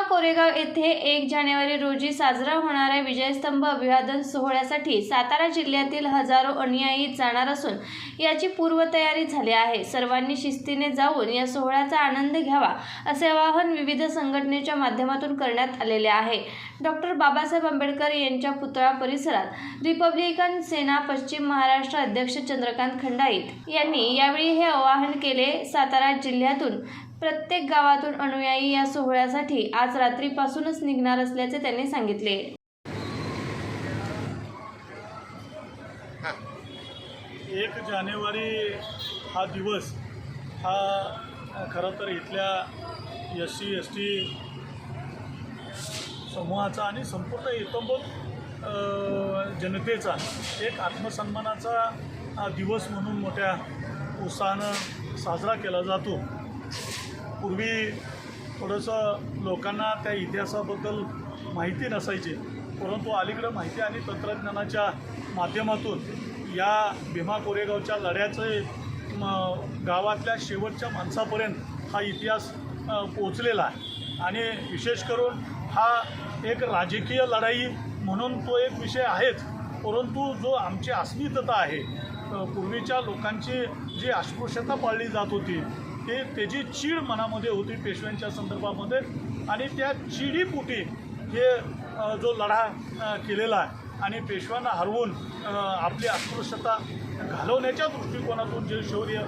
भीमा कोरेगाव येथे एक जानेवारी रोजी साजरा होणाऱ्या विजयस्तंभ अभिवादन सोहळ्यासाठी सातारा जिल्ह्यातील हजारो अनुयायी जाणार असून याची पूर्वतयारी झाली आहे. सर्वांनी शिस्तीने जाऊन या सोहळ्याचा आनंद घ्यावा असे आवाहन विविध संघटनेच्या माध्यमातून करण्यात आलेले आहे. डॉक्टर बाबासाहेब आंबेडकर यांच्या पुतळा परिसरात रिपब्लिकन सेना पश्चिम महाराष्ट्र अध्यक्ष चंद्रकांत खंडाईत यांनी यावेळी हे आवाहन केले. सातारा जिल्ह्यातून प्रत्येक गावातून अनुयायी या सोहळ्यासाठी आज रात्रीपासूनच निघणार असल्याचे त्यांनी सांगितले. एक जानेवारी हा दिवस हा खरं तर इथल्या एस सी एस टी समूहाचा आणि संपूर्ण इतंबोल जनतेचा एक आत्मसन्मानाचा हा दिवस म्हणून मोठ्या उत्साहानं साजरा केला जातो. पूर्वी थोडंसं लोकांना त्या इतिहासाबद्दल माहिती नसायची परंतु अलीकडं माहिती आणि तंत्रज्ञानाच्या माध्यमातून या भीमा कोरेगावच्या लढ्याचे गावातल्या शेवटच्या माणसापर्यंत हा इतिहास पोचलेला आहे. आणि विशेष करून हा एक राजकीय लढाई म्हणून तो एक विषय आहेच परंतु जो आमची अस्मितता आहे पूर्वीच्या लोकांची जी अस्पृश्यता पाळली जात होती ते त्याची चीड मनामध्ये होती पेशव्यांच्या संदर्भामध्ये आणि त्या चिडीपोटी हे जो लढा केलेला आहे आणि पेशव्यांना हरवून आपली अस्पृश्यता घालवण्याच्या दृष्टिकोनातून जे शौर्य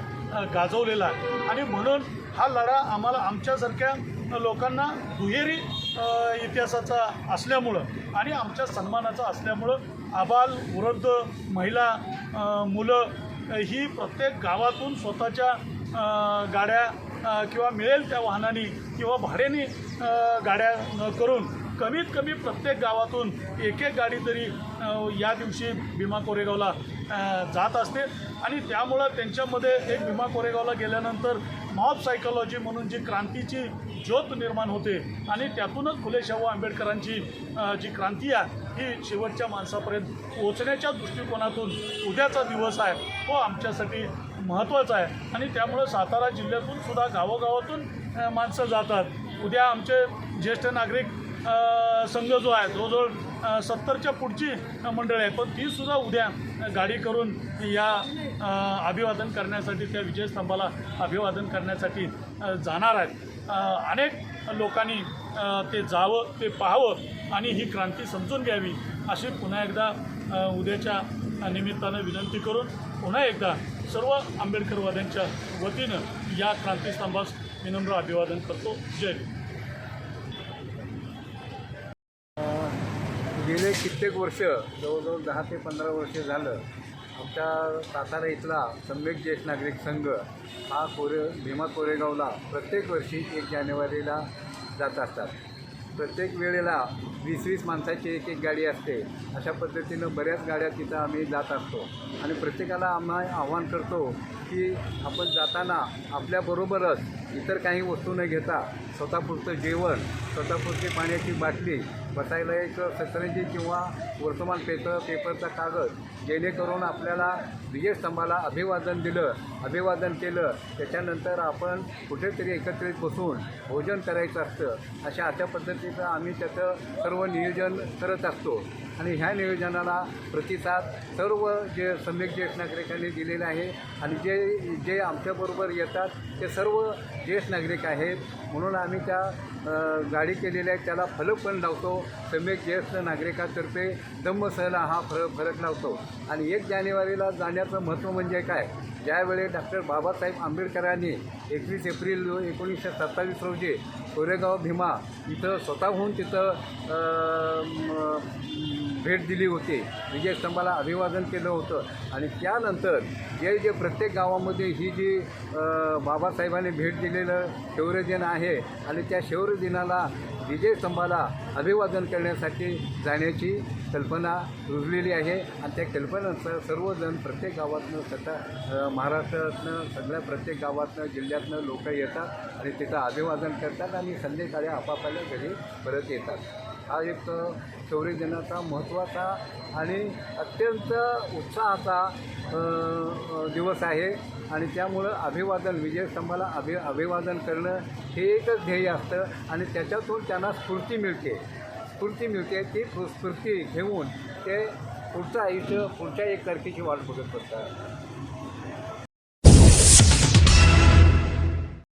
गाजवलेला आहे. आणि म्हणून हा लढा आम्हाला आमच्यासारख्या लोकांना दुहेरी इतिहासाचा असल्यामुळं आणि आमच्या सन्मानाचा असल्यामुळं आबाल वृद्ध महिला मुलं ही प्रत्येक गावातून स्वतःच्या गाड्या किंवा मिळेल त्या वाहनाने किंवा भाड्याने गाड्या न करून कमीत कमी प्रत्येक गावातून एक एक गाडी तरी या दिवशी भीमा कोरेगावला जात असते. आणि त्यामुळं त्यांच्यामध्ये एक भीमा कोरेगावला गेल्यानंतर मॉब सायकोलॉजी म्हणून जी क्रांतीची ज्योत निर्माण होते आणि त्यातूनच फुले शाहू आंबेडकरांची जी क्रांती आहे ही शेवटच्या माणसापर्यंत पोचण्याच्या दृष्टिकोनातून उद्याचा दिवस आहे. तो आमच्यासाठी महत्त्वाचा आहे. आणि त्यामुळं सातारा जिल्ह्यातून सुद्धा गावोगावातून माणसं जातात. उद्या आमचे ज्येष्ठ नागरिक संघ जो आहे जवळजवळ सत्तरच्या पुढची मंडळी आहे पण तीसुद्धा उद्या गाडी करून या अभिवादन करण्यासाठी त्या विजयस्तंभाला अभिवादन करण्यासाठी जाणार आहेत. अनेक लोकांनी ते जावं ते पाहावं आणि ही क्रांती समजून घ्यावी अशी पुन्हा एकदा उद्याच्या निमित्तानं विनंती करून पुन्हा एकदा सर्व आंबेडकरवाद्यांच्या वतीनं या क्रांतीस्तंभास विनम्र अभिवादन करतो. जय गेले कित्येक वर्ष जवळजवळ दहा ते पंधरा वर्ष झालं आमच्या सातारा इथला सम्यक ज्येष्ठ नागरिक संघ हा कोरे भीमा कोरेगावला प्रत्येक वर्षी एक जानेवारीला जात असतात. प्रत्येक वेळेला वीस वीस माणसाची एक एक गाडी असते. अशा पद्धतीनं बऱ्याच गाड्या तिथं आम्ही जात असतो. आणि प्रत्येकाला आम्हा आव्हान करतो की आपण जाताना आपल्याबरोबरच इतर काही वस्तू न घेता स्वतःपुरतं जेवण स्वतःपुरती पाण्याची बाटली बसायला एक सतरंजी किंवा वर्तमानपत्र पेपरचा कागद जेणेकरून आपल्याला विजयस्तंभाला अभिवादन दिलं अभिवादन केलं त्याच्यानंतर आपण कुठेतरी एकत्रित बसून भोजन करायचं असतं. अशा अशा पद्धतीचं आम्ही त्याचं सर्व नियोजन करत असतो. आणि ह्या नियोजनाला प्रतिसाद सर्व जे सम्यक ज्येष्ठ नागरिकांनी दिलेले आहे. आणि जे जे आमच्याबरोबर येतात ते सर्व ज्येष्ठ नागरिक आहेत. म्हणून आम्ही त्या गाडी केलेल्या आहेत त्याला फलक पण लावतो. सम्यक ज्येष्ठ नागरिकातर्फे धम्मसहला हा फरक फरक लावतो. आणि एक जानेवारीला जाण्याचं महत्त्व म्हणजे काय? ज्यावेळी डॉक्टर बाबासाहेब आंबेडकरांनी एकवीस एप्रिल एकोणीसशे सत्तावीस रोजी कोरेगाव भीमा इथं स्वतःहून तिथं भेट दिली होती. विजयस्तंभाला अभिवादन केलं होतं. आणि त्यानंतर जे जे प्रत्येक गावामध्ये ही जी बाबासाहेबांनी भेट दिलेलं शौर्यदिन आहे आणि त्या शौर्यदिनाला विजयस्तंभाला अभिवादन करण्यासाठी जाण्याची कल्पना रुजलेली आहे. आणि त्या कल्पनेनुसार सर्वजण प्रत्येक गावातनं स्वतः महाराष्ट्रातनं सगळ्या प्रत्येक गावातनं जिल्ह्यातनं लोक येतात आणि तिथं अभिवादन करतात आणि संध्याकाळी आपापल्या घरी परत येतात. हा एक शौर्य दिनाचा महत्त्वाचा आणि अत्यंत उत्साहाचा दिवस आहे. आणि त्यामुळं अभिवादन विजयस्तंभाला अभि अभिवादन करणं हे एकच ध्येय असतं. आणि त्याच्यातून त्यांना स्फूर्ती मिळते. स्फूर्ती मिळते ती स्फूर्ती घेऊन ते पुढचं आयुष्य पुढच्या एक तारखेची वाट बघत बसतात.